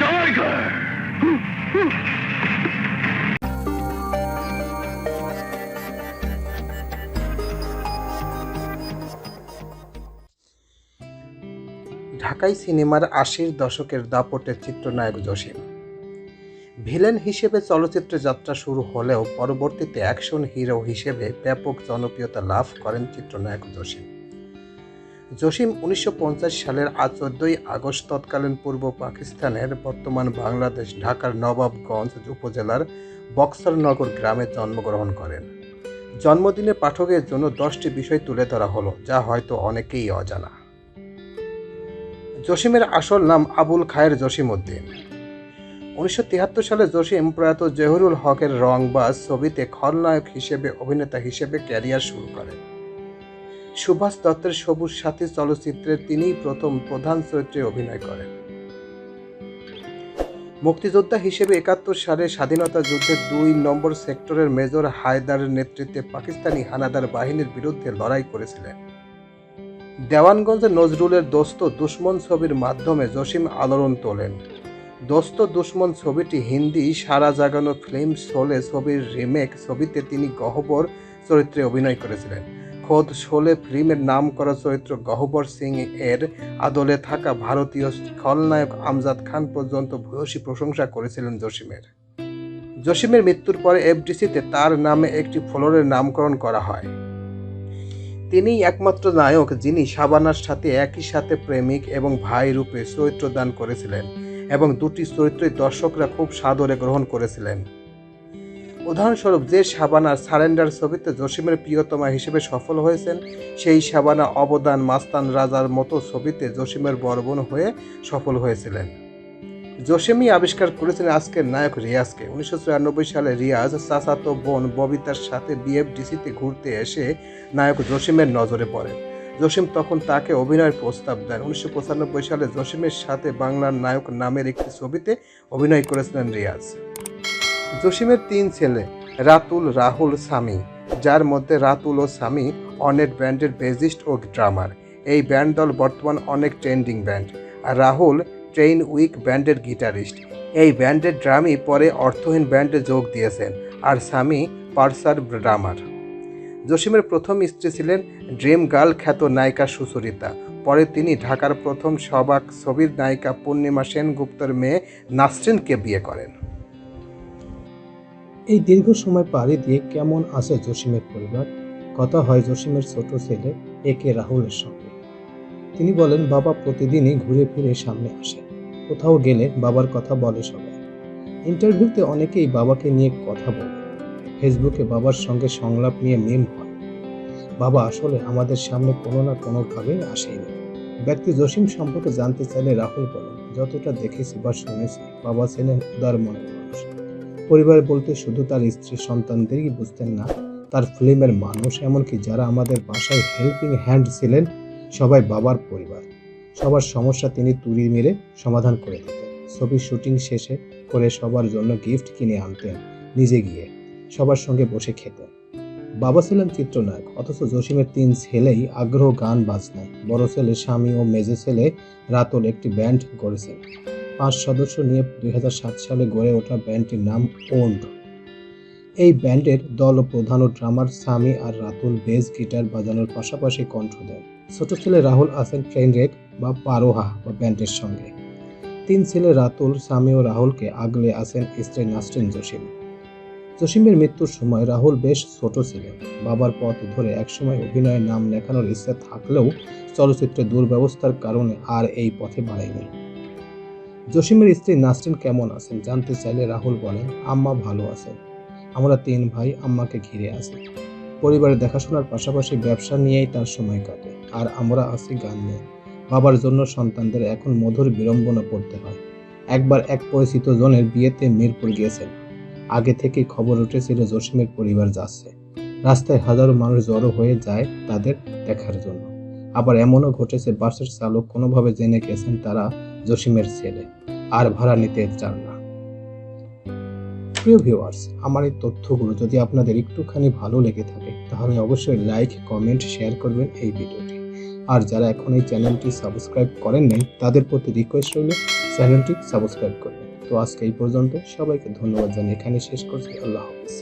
Tiger ঢাকাই সিনেমার আশির দশকের দাপটের চিত্রনায়ক জসিম। ভিলেন হিসেবে চলচ্চিত্র যাত্রা শুরু হলেও পরবর্তীতে অ্যাকশন হিরো হিসেবে ব্যাপক জনপ্রিয়তা লাভ করেন চিত্রনায়ক জসিম। জসিম উনিশশো পঞ্চাশ সালের আজ চোদ্দই আগস্ট তৎকালীন পূর্ব পাকিস্তানের বর্তমান বাংলাদেশ ঢাকার নবাবগঞ্জ উপজেলার বক্সারনগর গ্রামে জন্মগ্রহণ করেন। জন্মদিনে পাঠকের জন্য দশটি বিষয় তুলে ধরা হলো, যা হয়তো অনেকেই অজানা। জসিমের আসল নাম আবুল খায়ের জসিম উদ্দিন উনিশশো তিয়াত্তর সালে জসিম প্রয়াত জহুরুল হকের রংবাজ ছবিতে খলনায়ক হিসেবে, অভিনেতা হিসেবে ক্যারিয়ার শুরু করেন। সুভাষ দত্তের সবুজ সাথী চলচ্চিত্রে তিনিই প্রথম প্রধান চরিত্রে অভিনয় করেন। মুক্তিযোদ্ধা হিসেবে একাত্তর সালে স্বাধীনতা যুদ্ধে দুই নম্বর সেক্টরের মেজর হায়দারের নেতৃত্বে পাকিস্তানি হানাদার বাহিনীর বিরুদ্ধে লড়াই করেছিলেন। দেওয়ানগঞ্জে নজরুলের দোস্ত দুশ্মন ছবির মাধ্যমে জসিম আলোড়ন তোলেন। দোস্ত দুশ্মন ছবিটি হিন্দি সারা জাগানো ফিল্ম শোলে ছবির রিমেক ছবিতে তিনি গহ্বর চরিত্রে অভিনয় করেছিলেন। খোদ শোলে ফিল্মের নাম করা চরিত্র গহ্বর সিং এর আদলে থাকা ভারতীয় খলনায়ক আমজাদ খান পর্যন্ত ভূয়সী প্রশংসা করেছিলেন জসিমের। জসিমের মৃত্যুর পরে এফডিসিতে তার নামে একটি ফ্লোরের নামকরণ করা হয়। তিনিই একমাত্র নায়ক যিনি শাবানার সাথে একই সাথে প্রেমিক এবং ভাই রূপে চরিত্র দান করেছিলেন এবং দুটি চরিত্রই দর্শকরা খুব সাদরে গ্রহণ করেছিলেন। উদাহরণস্বরূপ যে শাবানা সারেন্ডার ছবিতে জসিমের প্রিয়তমা হিসেবে সফল হয়েছেন, সেই শাবানা অবদান মাস্তান রাজার মতো ছবিতে জসিমের বরবন হয়ে সফল হয়েছিলেন। জসিমই আবিষ্কার করেছিলেন আজকের নায়ক রিয়াজকে। উনিশশো চুরানব্বই সালে রিয়াজ চাচাতো বোন ববিতার সাথে বিএফডিসিতে ঘুরতে এসে নায়ক জসিমের নজরে পড়ে জসিম তখন তাকে অভিনয়ের প্রস্তাব দেন। উনিশশো পঁচানব্বই সালে জসিমের সাথে বাংলার নায়ক নামের একটি ছবিতে অভিনয় করেছিলেন রিয়াজ। জসিমের তিন ছেলে, রাতুল, রাহুল, সামি। যার মধ্যে রাতুল ও সামি অনেক ব্যান্ডের বেজিস্ট ও ড্রামার। এই ব্যান্ড দল বর্তমান অনেক ট্রেন্ডিং ব্যান্ড আর রাহুল, ট্রেইন উইক ব্যান্ডের গিটারিস্ট। এই ব্যান্ডের ড্রামই পরে অর্থহীন ব্যান্ডে যোগ দিয়েছেন। আর সামি পার্সার ড্রামার। জসিমের প্রথম স্ত্রী ছিলেন ড্রিম গার্ল খ্যাত নায়িকা সুচরিতা। পরে তিনি ঢাকার প্রথম সবাক ছবির নায়িকা পূর্ণিমা সেনগুপ্তর মেয়ে নাসরিনকে বিয়ে করেন। এই দীর্ঘ সময় পাড়ি দিয়ে কেমন আছে জসিমের পরিবার? কথা হয় জসিমের ছোট ছেলে এ কে রাহুলের সঙ্গে। তিনি বলেন, বাবা প্রতিদিনই ঘুরে ফিরে সামনে আসে কোথাও গেলে বাবার কথা বলে সবাই। ইন্টারভিউতে অনেকেই বাবাকে নিয়ে কথা বলে। ফেসবুকে বাবার সঙ্গে সংলাপ নিয়ে মেম হয়। বাবা আসলে আমাদের সামনে কোনো না কোনোভাবে আসেনি। ব্যক্তি জসিম সম্পর্কে জানতে চাইলে রাহুল বলেন, যতটা দেখেছি বা শুনেছি, বাবা ছিলেন উদার মনের মানুষ। পরিবার বলতে শুধু তার স্ত্রী সন্তানদেরই বুঝতেন না, তার ফিল্মের মানুষ, এমনকি যারা আমাদের বাসায় হেল্পিং হ্যান্ড ছিলেন, সবাই বাবার পরিবার। সবার সমস্যা তিনি তুড়ি মেরে সমাধান করে দিতেন। ছবির শুটিং শেষে করে সবার জন্য গিফট কিনে আনতেন, নিজে গিয়ে সবার সঙ্গে বসে খেতেন। বাবা ছিলেন চিত্রনায়ক, অথচ জসিমের তিন ছেলেই আগ্রহ গান বাজনায়। বড় ছেলে স্বামী ও মেজে ছেলে রাতল একটি ব্যান্ড গড়েছেন। পাঁচ সদস্য নিয়ে দুই হাজার সাত সালে গড়ে ওঠা ব্যান্ডটির নাম ওন্ড এই ব্যান্ডের দল ও প্রধান ও ড্রামার সামি আর রাতুল বেস গিটার বাজানোর পাশাপাশি কণ্ঠ দেন। ছোট ছেলে রাহুল আছেন ট্রেন রেক বা পারোহা বা ব্যান্ডের সঙ্গে। তিন ছেলে রাতুল, সামি ও রাহুলকে আগলে আছেন স্ত্রী নাসরিন জসিম। জসিমের মৃত্যুর সময় রাহুল বেশ ছোট ছিলেন। বাবার পথ ধরে একসময় অভিনয়ে নাম লেখানোর ইচ্ছা থাকলেও চলচ্চিত্রে দুর্ব্যবস্থার কারণে আর এই পথে বাড়ায়নি। জসিমের স্ত্রী নাসরিন কেমন আছেন জানতে চাইলে রাহুল বলেন, আম্মা ভালো আছেন। আমরা তিন ভাই আম্মাকে ঘিরে আছি। পরিবারের দেখাশোনার পাশাপাশি ব্যবসা নিয়েই তার সময় কাটে। আর আমরা আছি গান নিয়ে। বাবার জন্য সন্তানদের এখন মধুর বিড়ম্বনা পড়তে হয়। একবার এক পরিচিত জনের বিয়েতে মিরপুর গিয়েছেন। আগে থেকেই খবর উঠেছিল জসিমের পরিবার যাচ্ছে। রাস্তায় হাজারো মানুষ জড়ো হয়ে যায় তাদের দেখার জন্য। আবার এমনও ঘটেছে বাসের চালক কোনোভাবে জেনে গেছেন তারা জসিমের ছেলে। আর ভাড়া নিতে চান না। প্রিয় ভিউয়ার্স আমার এই তথ্যগুলো যদি আপনাদের একটুখানি ভালো লেগে থাকে, তাহলে অবশ্যই লাইক কমেন্ট শেয়ার করবেন এই ভিডিওটি আর যারা এখন এই চ্যানেলটি সাবস্ক্রাইব করেন নাই, তাদের প্রতি রিকোয়েস্ট রইল চ্যানেলটি সাবস্ক্রাইব করবেন। তো আজকে এই পর্যন্ত সবাইকে ধন্যবাদ জানিয়ে এখানে শেষ করছি। আল্লাহ হাফিজ।